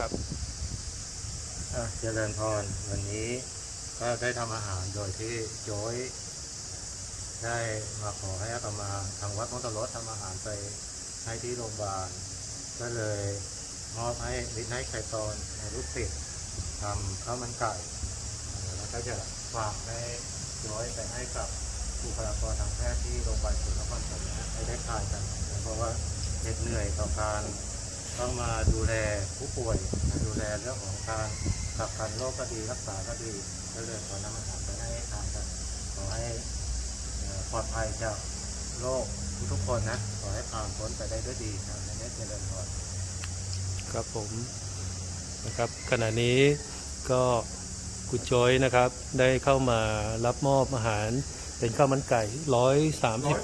ครับอะเจริญพร วันนี้ก็ได้ทำอาหารโดยที่โจ้ยได้มาขอให้อาตมาทางวัดมอตรสทำอาหารไปให้ที่โรงพยาบาล ก็เลยมอบให้วิทไนท์ไข่ตอนลูกศิษย์ทำข้าวมันไก่แล้วก็จะฝากให้โจ้ยไปให้กับบุคลากรทางแพทย์ที่โรงพยาบาลศูนย์นครปฐมให้ได้ทานกัน เพราะว่าเหน็ดเหนื่อยต่อการ ต้องมาดูแลผู้ป่วยมาดูแลเรื่องของการกักกันโรคก็ดีรักษาก็ดีก็เลยขอนำอาหารไปให้ทานกันขอให้เอ่อปลอดภัยจากโรคทุกๆคนนะขอให้ผ่านพ้นไปได้ด้วยดีครับในนี้เจริญพรครับผมนะครับ ขณะนี้ก็คุณโจยนะครับ ได้เข้ามารับมอบอาหารเป็นข้าวมันไก่ร้อยสามสิบ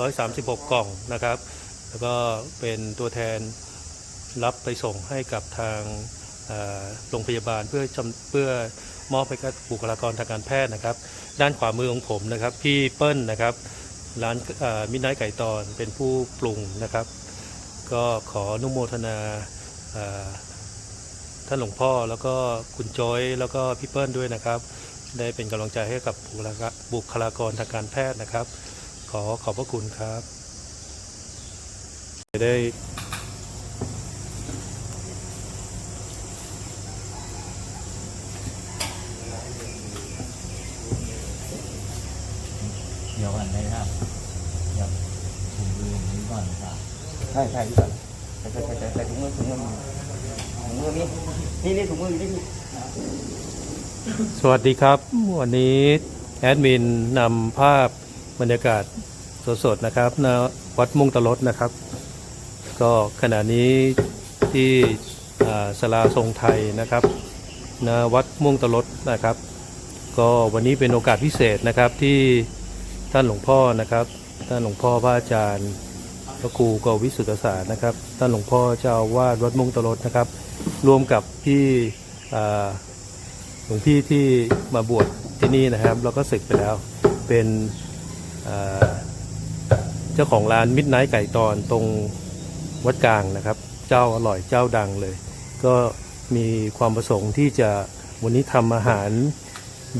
ร้อยสามสิบหกกล่องนะครับ แล้วก็เป็นตัวแทน รับไปส่งให้กับทางโรงพยาบาลเพื่อเพื่อมอบให้กับบุคลากรทางการแพทย์นะครับ ด้านขวามือของผมนะครับ พี่เปิ้ลนะครับ ร้านมินไนไก่ตอนเป็นผู้ปรุงนะครับ ก็ขออนุโมทนาท่านหลวงพ่อแล้วก็คุณจอยแล้วก็พี่เปิ้ลด้วยนะครับ ได้เป็นกำลังใจให้กับบุคลากรบุคลากรทางการแพทย์นะครับ ขอขอบพระคุณครับ ได้ เดี๋ยวก่อนนะครับเดี๋ยวถุงมือนี้ก่อนครับใช่ใช่พี่ก่อนใส่ใส่ใส่ใส่ใส่ถุงมือถุงมือถุงมือนี่นี่นี่ถุงมืออยู่นี่พี่สวัสดีครับ วันนี้แอดมินนำภาพบรรยากาศสดๆนะครับณวัดมุ่งตะลดนะครับ ก็ขณะนี้ที่อ่าสลาทรงไทยนะครับณวัดม่วงตะลดนะครับ ก็วันนี้เป็นโอกาสพิเศษนะครับที่ ท่านหลวงพ่อนะครับ ท่านหลวงพ่อพระอาจารย์พระครูกวิสุทธศาสตร์นะครับ ท่านหลวงพ่อเจ้าวาดวัดม่งตลดนะครับ รวมกับพี่อ่าหลวงพี่ที่มาบวชที่นี่นะครับแล้วก็ศึกไปแล้ว เป็นเจ้าของร้านมิดไนท์ไก่ตอนตรงวัดกลางนะครับ เจ้าอร่อยเจ้าดังเลย ก็มีความประสงค์ที่จะวันนี้ทำอาหาร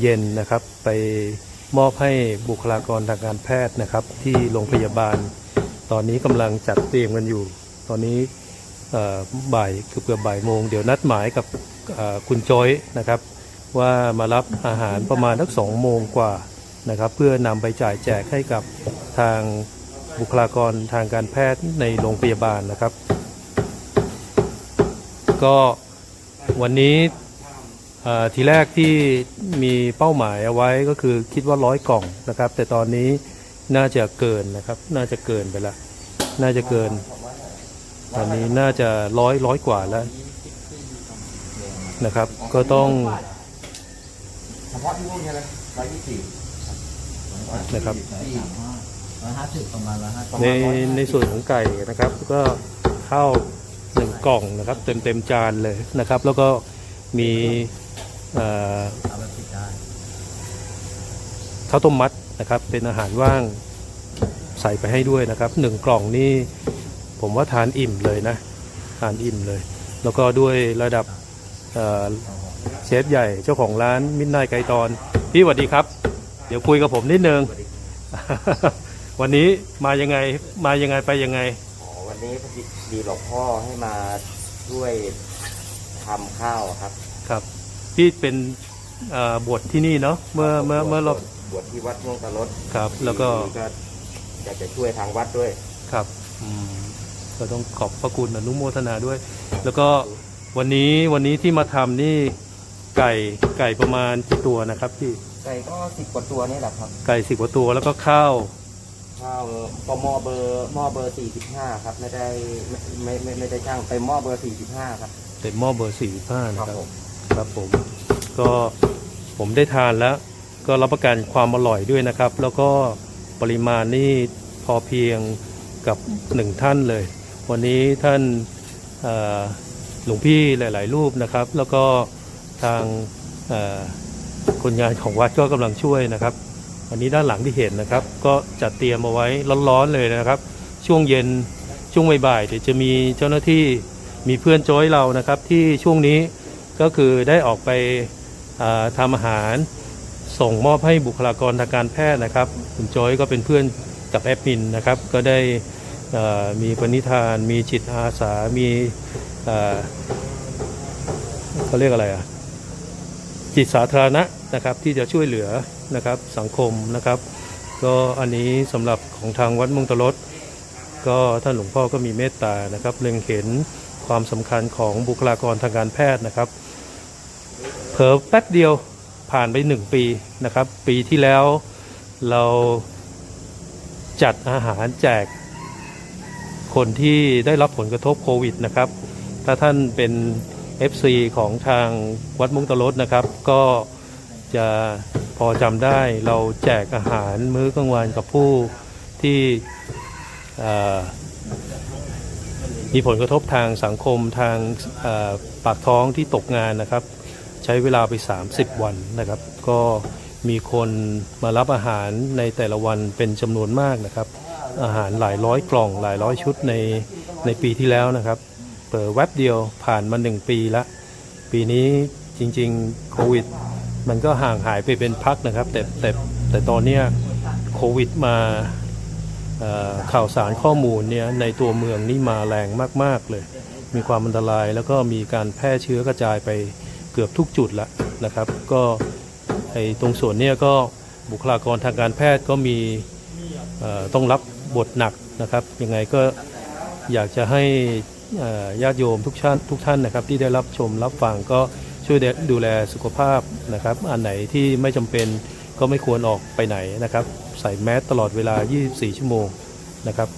เย็นนะครับไป มอบให้บุคลากรทางการแพทย์นะครับ ที่โรงพยาบาล ตอนนี้กำลังจัดเตรียมกันอยู่ ตอนนี้บ่ายเกือบเกือบบ่ายโมง เดี๋ยวนัดหมายกับคุณจอยนะครับ ว่ามารับอาหารประมาณสักสองโมงกว่านะครับ เพื่อนำไปจ่ายแจกให้กับทางบุคลากรทางการแพทย์ในโรงพยาบาลนะครับ ก็วันนี้ ทีแรกที่มีเป้าหมายเอาไว้ก็คือคิดว่าร้อยกล่องนะครับ แต่ตอนนี้น่าจะเกินนะครับ น่าจะเกินไปละน่าจะเกิน ตอนนี้น่าจะร้อยร้อยกว่าแล้วนะครับ ก็ต้องเฉพาะที่นู่นใช่ไหมร้อยยี่สิบนะครับในในส่วนของไก่นะครับก็ข้าวหนึ่งกล่องนะครับ เต็มเต็มจานเลยนะครับ แล้วก็มี เอ่อเอาไปปิดได้ข้าวต้มมัดนะครับ เป็นอาหารว่างใส่ไปให้ด้วยนะครับหนึ่งกล่องนี่ผมว่าทานอิ่มเลยนะ ทานอิ่มเลย แล้วก็ด้วยระดับเอ่อเชฟใหญ่เจ้าของร้านมินนายไก่ตอน พี่สวัสดีครับ เดี๋ยวคุยกับผมนิดนึง วันนี้มายังไงมายังไงไปยังไง อ๋อวันนี้พอดีดีหลวงพ่อให้มาช่วยทำข้าวครับ ครับ พี่เป็นเอ่อบวชที่นี่เนาะเมื่อเมื่อเมื่อเราบวชที่วัดม่วงตะลดครับ แล้วก็ทีนี้อยากจะช่วยทางวัดด้วยครับอืมก็ต้องขอบพระคุณอนุโมทนาด้วย แล้วก็วันนี้วันนี้ที่มาทำนี่ไก่ไก่ประมาณกี่ตัวนะครับพี่ไก่ก็สิบกว่าตัวนี่แหละครับไก่สิบกว่าตัวแล้วก็ข้าว ข้าวปหม้อเบอร์หม้อเบอร์สี่สิบห้าครับ ไม่ได้ไม่ไม่ไม่ไม่ได้ช่างไปหม้อเบอร์สี่สิบห้าครับ เป็นหม้อเบอร์สี่ห้าคนะรับครับผม ครับผมก็ผมได้ทานแล้ว ก็รับประกันความอร่อยด้วยนะครับ แล้วก็ปริมาณนี่พอเพียงกับหนึ่งท่านเลย วันนี้ท่านหลวงพี่หลาย ๆ รูปนะครับ แล้วก็ทางคนงานของวัดก็กำลังช่วยนะครับ วันนี้ด้านหลังที่เห็นนะครับ ก็จัดเตรียมเอาไว้ร้อนๆเลยนะครับ ช่วงเย็นช่วงบ่ายๆเดี๋ยวจะมีเจ้าหน้าที่มีเพื่อนจ้ยเรานะครับ ที่ช่วงนี้ ก็คือได้ออกไปทำอาหารส่งมอบให้บุคลากรทางการแพทย์นะครับ คุณจ้ยก็เป็นเพื่อนกับแอดมินนะครับ ก็ได้มีปณิธาน มีจิตอาสา มีเขาเรียกอะไรอะ จิตสาธารณะนะครับที่จะช่วยเหลือนะครับสังคมนะครับ ก็อันนี้สำหรับของทางวัดมุงตลดก็ท่านหลวงพ่อก็มีเมตตานะครับเล็งเห็น ความสำคัญของบุคลากรทางการแพทย์นะครับ เผลอแป๊บเดียวผ่านไปหนึ่งปีนะครับ ปีที่แล้วเราจัดอาหารแจกคนที่ได้รับผลกระทบโควิดนะครับ ถ้าท่านเป็น FC ของทางวัดมุงตะลดนะครับ ก็จะพอจำได้เราแจกอาหารมื้อกลางวันกับผู้ที่ มีผลกระทบทางสังคมทางปากท้องที่ตกงานนะครับ ใช้เวลาไป 30 วันนะครับ ก็มีคนมารับอาหารในแต่ละวันเป็นจำนวนมากนะครับ อาหารหลายร้อยกล่องหลายร้อยชุดในในปีที่แล้วนะครับเปิดแว็บเดียวผ่านมาหนึ่งปีละ ปีนี้จริงๆโควิด มันก็ห่างหายไปเป็นพักนะครับ แต่แต่แต่ตอนเนี้ยโควิดมา ข่าวสารข้อมูลเนี่ยในตัวเมืองนี่มาแรงมาก ๆ เลย มีความอันตรายแล้วก็มีการแพร่เชื้อกระจายไปเกือบทุกจุดละนะครับ ก็ไอ้ตรงส่วนเนี้ยก็บุคลากรทางการแพทย์ก็มีต้องรับบทหนักนะครับยังไงก็อยากจะให้ญาติโยมทุกท่านทุกท่านนะครับ ที่ได้รับชมรับฟังก็ช่วยดูแลสุขภาพนะครับ อันไหนที่ไม่จำเป็น ก็ไม่ควรออกไปไหนนะครับ ใส่แมสตลอดเวลา 24 ชั่วโมงนะครับ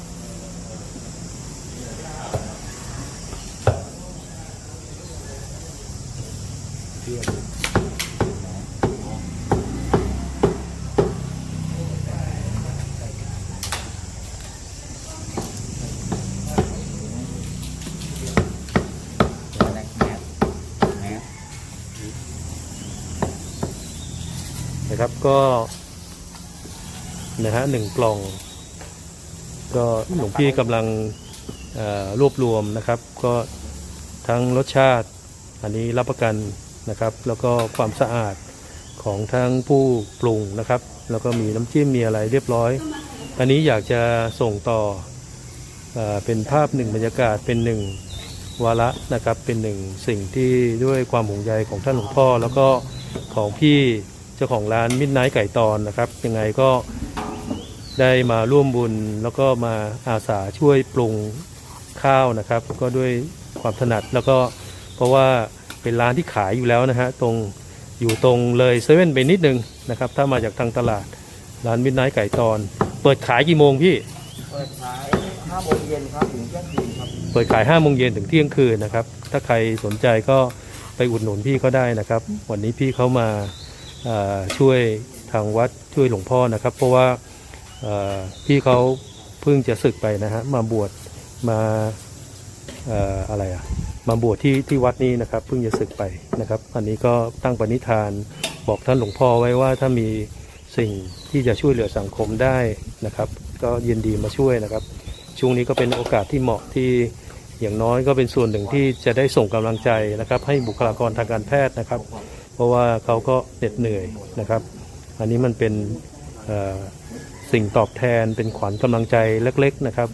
เดี๋ยวแรกแมสแมส นะครับ ก็นะฮะหนึ่งกล่อง ก็หลวงพี่กำลังรวบรวมนะครับ ก็ทั้งรสชาติอันนี้รับประกันนะครับ แล้วก็ความสะอาดของทั้งผู้ปรุงนะครับ แล้วก็มีน้ำจิ้มมีอะไรเรียบร้อย อันนี้อยากจะส่งต่อเออเป็นภาพหนึ่งบรรยากาศเป็นหนึ่งวาระนะครับ เป็นหนึ่งสิ่งที่ด้วยความห่วงใยของท่านหลวงพ่อ แล้วก็ของพี่ เจ้าของร้านมิตรไนท์ไก่ตอนนะครับ ยังไงก็ได้มาร่วมบุญแล้วก็มาอาสาช่วยปรุงข้าวนะครับ ก็ด้วยความถนัดแล้วก็เพราะว่าเป็นร้านที่ขายอยู่แล้วนะฮะตรงอยู่ตรงเลยเซเว่นไปนิดนึงนะครับ ถ้ามาจากทางตลาดร้านมิตรไนท์ไก่ตอน เปิดขายกี่โมงพี่เปิดขาย5โมงเย็นครับถึงเที่ยงคืนครับเปิดขาย5โมงเย็นถึงเที่ยงคืนนะครับ ถ้าใครสนใจก็ไปอุดหนุนพี่เขาได้นะครับ วันนี้พี่เขามาเอ่อ ช่วยทางวัดช่วยหลวงพ่อนะครับ เพราะว่าพี่เขาเพิ่งจะศึกไปนะฮะมาบวชมาอะไรอะมาบวชที่ที่วัดนี้นะครับเพิ่งจะศึกไปนะครับ อันนี้ก็ตั้งปณิธานบอกท่านหลวงพ่อไว้ว่าถ้ามีสิ่งที่จะช่วยเหลือสังคมได้นะครับ ก็ยินดีมาช่วยนะครับ ช่วงนี้ก็เป็นโอกาสที่เหมาะที่อย่างน้อยก็เป็นส่วนหนึ่งที่จะได้ส่งกำลังใจนะครับ ให้บุคลากรทางการแพทย์นะครับ เพราะว่าเขาก็เหน็ดเหนื่อยนะครับ อันนี้มันเป็นสิ่งตอบแทนเป็นขวัญกำลังใจเล็กๆนะครับ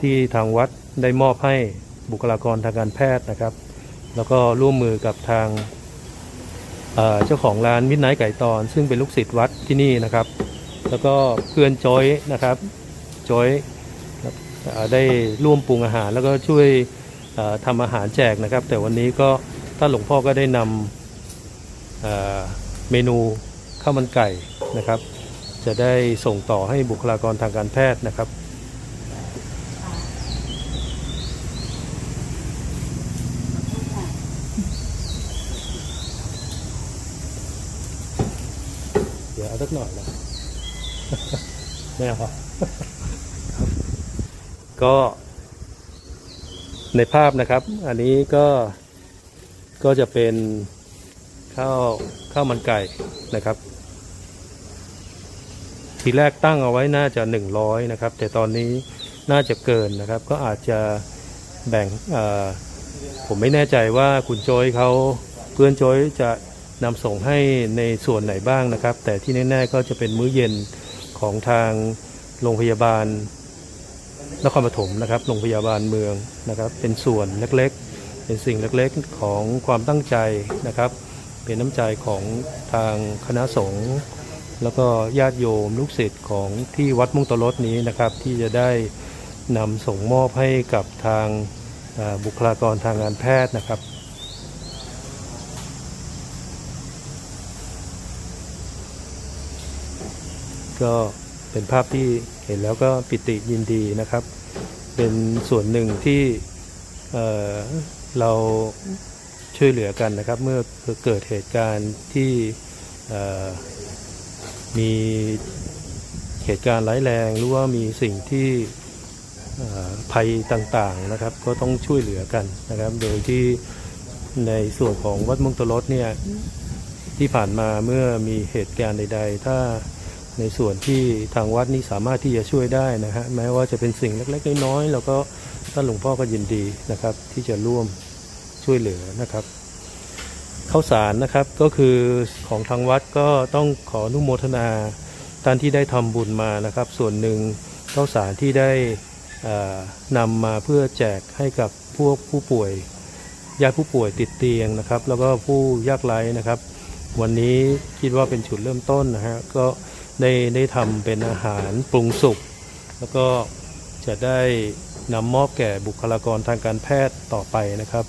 ที่ทางวัดได้มอบให้บุคลากรทางการแพทย์นะครับ แล้วก็ร่วมมือกับทางเจ้าของร้านมิตรไนท์ไก่ตอน ซึ่งเป็นลูกศิษย์วัดที่นี่นะครับ แล้วก็เพื่อนจอยนะครับจอยได้ร่วมปรุงอาหาร แล้วก็ช่วยเอ่อทำอาหารแจกนะครับ แต่วันนี้ก็ท่านหลวงพ่อก็ได้นำ เมนูข้าวมันไก่นะครับ จะได้ส่งต่อให้บุคลากรทางการแพทย์นะครับเดี๋ยวเอาสักหน่อยนะไม่เอาก็ในภาพนะครับ อันนี้ก็ก็จะเป็น ข้าวข้าวมันไก่นะครับ ทีแรกตั้งเอาไว้น่าจะ 100 นะครับ แต่ตอนนี้น่าจะเกินนะครับ ก็อาจจะแบ่งผมไม่แน่ใจว่าคุณโจยเขาเพื่อนโจยจะนำส่งให้ในส่วนไหนบ้างนะครับ แต่ที่แน่ๆก็จะเป็นมื้อเย็นของทางโรงพยาบาลนครปฐมนะครับโรงพยาบาลเมืองนะครับ เป็นส่วนเล็กๆ เป็นสิ่งเล็กๆของความตั้งใจนะครับ เป็นน้ำใจของทางคณะสงฆ์แล้วก็ญาติโยมลูกศิษย์ของที่วัดมุ่งตะลดนี้นะครับ ที่จะได้นำส่งมอบให้กับทางบุคลากรทางการแพทย์นะครับก็เป็นภาพที่เห็นแล้วก็ปิติยินดีนะครับ เป็นส่วนหนึ่งที่เเรา ช่วยเหลือกันนะครับ เมื่อเกิดเหตุการณ์ที่มีเหตุการณ์ร้ายแรงหรือว่ามีสิ่งที่ภัยต่างๆนะครับ ก็ต้องช่วยเหลือกันนะครับ โดยที่ในส่วนของวัดมุงตลดเนี่ยที่ผ่านมาเมื่อมีเหตุการณ์ใด ๆ ถ้าในส่วนที่ทางวัดนี้สามารถที่จะช่วยได้นะฮะแม้ว่าจะเป็นสิ่งเล็กๆน้อยๆแล้วก็ท่านหลวงพ่อก็ยินดีนะครับที่จะร่วม ช่วยเหลือนะครับข้าวสารนะครับก็คือของทางวัดก็ต้องขออนุโมทนาท่านที่ได้ทำบุญมานะครับ ส่วนหนึ่งข้าวสารที่ได้เอ่อนำมาเพื่อแจกให้กับพวกผู้ป่วยญาติผู้ป่วยติดเตียงนะครับ แล้วก็ผู้ยากไร้นะครับ วันนี้คิดว่าเป็นจุดเริ่มต้นนะฮะก็ได้ได้ทำเป็นอาหารปรุงสุกแล้วก็จะได้นำมอบแก่บุคลากรทางการแพทย์ต่อไปนะครับ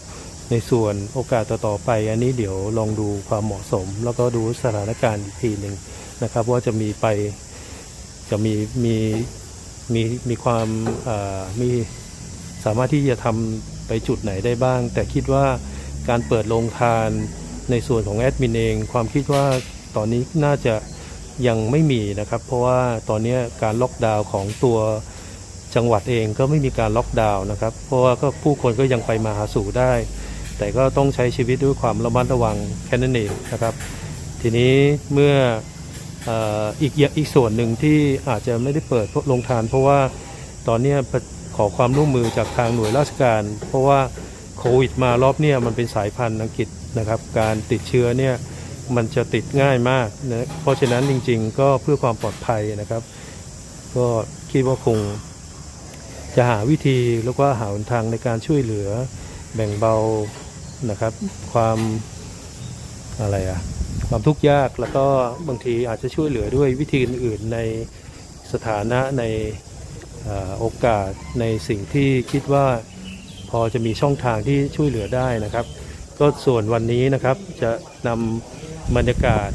ในส่วนโอกาสต่อๆไป อันนี้เดี๋ยวลองดูความเหมาะสม แล้วก็ดูสถานการณ์อีกทีหนึ่งนะครับ ว่าจะมีไปจะมีมีมีมีความมีสามารถที่จะทำไปจุดไหนได้บ้าง แต่คิดว่าการเปิดโรงทานในส่วนของแอดมินเอง ความคิดว่าตอนนี้น่าจะยังไม่มีนะครับ เพราะว่าตอนนี้การล็อกดาวน์ของตัวจังหวัดเองก็ไม่มีการล็อกดาวน์นะครับ เพราะว่าก็ผู้คนก็ยังไปมาหาสู่ได้ แต่ก็ต้องใช้ชีวิตด้วยความระมัดระวังแค่นั้นเองนะครับ ทีนี้เมื่อออีกอย่างอีกส่วนหนึ่งที่อาจจะไม่ได้เปิดโรงทาน เพราะว่าตอนนี้ขอความร่วมมือจากทางหน่วยราชการ เพราะว่าโควิดมารอบเนี้ยมันเป็นสายพันธุ์อังกฤษนะครับ การติดเชื้อเนี่ยมันจะติดง่ายมากนะเพราะฉะนั้นจริง ๆ ก็เพื่อความปลอดภัยนะครับ ก็คิดว่าคงจะหาวิธีแล้วก็หาทางในการช่วยเหลือแบ่งเบา นะครับ ความอะไรอะความทุกข์ยากแล้วก็บางทีอาจจะช่วยเหลือด้วยวิธีอื่นๆในสถานะในโอกาสในสิ่งที่คิดว่าพอจะมีช่องทางที่ช่วยเหลือได้นะครับ ก็ส่วนวันนี้นะครับจะนำบรรยากาศ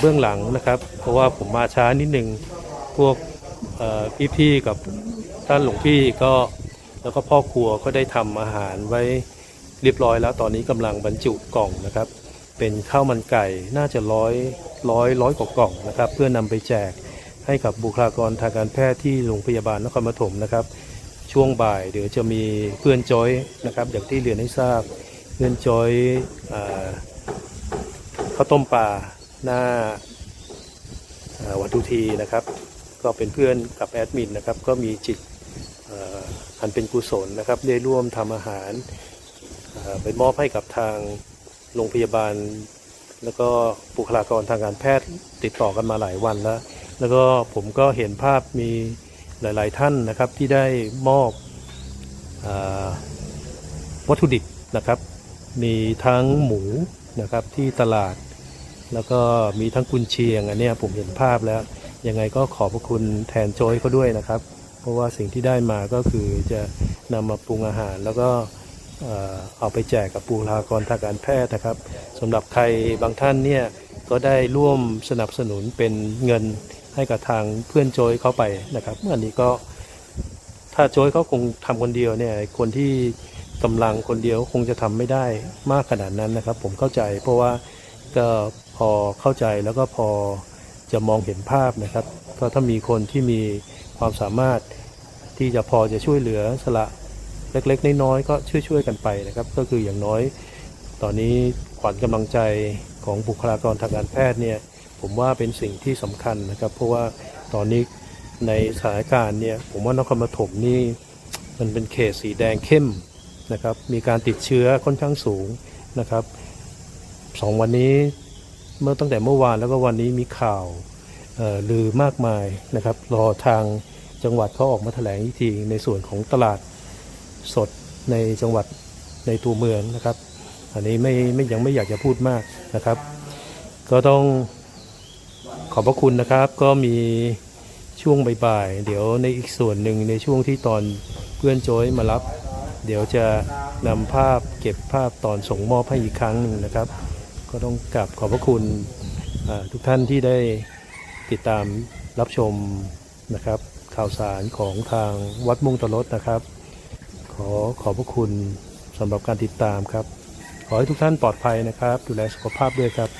เบื้องหลังนะครับ เพราะว่าผมมาช้านิดหนึ่งพวกเอ่พี่ๆกับท่านหลวงพี่ก็แล้วก็พ่อครัวก็ได้ทำอาหารไว้ เรียบร้อยแล้วตอนนี้กำลังบรรจุกล่องนะครับ เป็นข้าวมันไก่น่าจะร้อยร้อยร้อยกว่ากล่องนะครับ เพื่อนำไปแจกให้กับบุคลากรทางการแพทย์ที่โรงพยาบาลนครปฐมนะครับ ช่วงบ่ายเดี๋ยวจะมีเพื่อนจอยนะครับอย่างที่เรียนให้ทราบเพื่อนจอยอข้าวต้มปลาหน้าวัตถุทีนะครับ ก็เป็นเพื่อนกับแอดมินนะครับ ก็มีจิตอันเป็นกุศลนะครับ ได้ร่วมทำอาหาร ไปมอบให้กับทางโรงพยาบาล แล้วก็บุคลากรทางการแพทย์ติดต่อกันมาหลายวันแล้ว แล้วก็ผมก็เห็นภาพมีหลาย ๆ ท่านนะครับที่ได้มอบอวัตถุดิบนะครับ มีทั้งหมูนะครับที่ตลาด แล้วก็มีทั้งกุนเชียงอันนี้ผมเห็นภาพแล้ว ยังไงก็ขอบพระคุณแทนโจยเขาด้วยนะครับ เพราะว่าสิ่งที่ได้มาก็คือจะนำมาปรุงอาหารแล้วก็ เอาไปแจกกับบุคลากรทางการแพทย์นะครับสำหรับใครบางท่านเนี่ยก็ได้ร่วมสนับสนุนเป็นเงินให้กับทางเพื่อนโจยเขาไปนะครับอันนี้ก็ถ้าโจยเขาคงทำคนเดียวเนี่ยคนที่กำลังคนเดียวคงจะทำไม่ได้มากขนาดนั้นนะครับ ผมเข้าใจเพราะว่าก็พอเข้าใจแล้วก็พอจะมองเห็นภาพนะครับก็ถ้ามีคนที่มีความสามารถที่จะพอจะช่วยเหลือสละ เล็กๆ น้อยๆก็ช่วยๆกันไปนะครับ ก็คืออย่างน้อย ตอนนี้ขวัญกำลังใจของบุคลากรทางการแพทย์เนี่ยผมว่าเป็นสิ่งที่สำคัญนะครับ เพราะว่าตอนนี้ในสถานการณ์เนี่ยผมว่านครปฐมนี่มันเป็นเขตสีแดงเข้มนะครับมีการติดเชื้อค่อนข้างสูงนะครับสองวันนี้เมื่อตั้งแต่เมื่อวานแล้วก็วันนี้มีข่าวลือมากมายนะครับรอทางจังหวัดเขาออกมาแถลงอีกทีในส่วนของตลาด สดในจังหวัดในตัวเมืองนะครับ อันนี้ไม่ไม่ยังไม่อยากจะพูดมากนะครับ ก็ต้องขอบพระคุณนะครับก็มีช่วงบ่ายๆเดี๋ยวในอีกส่วนหนึ่งในช่วงที่ตอนเพื่อนโจยมารับ เดี๋ยวจะนำภาพเก็บภาพตอนส่งมอบให้อีกครั้งหนึ่งนะครับ ก็ต้องกราบขอบพระคุณทุกท่านที่ได้ติดตามรับชมนะครับ ข่าวสารของทางวัดมุ่งตะลดนะครับ ขอขอบพระคุณสำหรับการติดตามครับ ขอให้ทุกท่านปลอดภัยนะครับ ดูแลสุขภาพด้วยครับ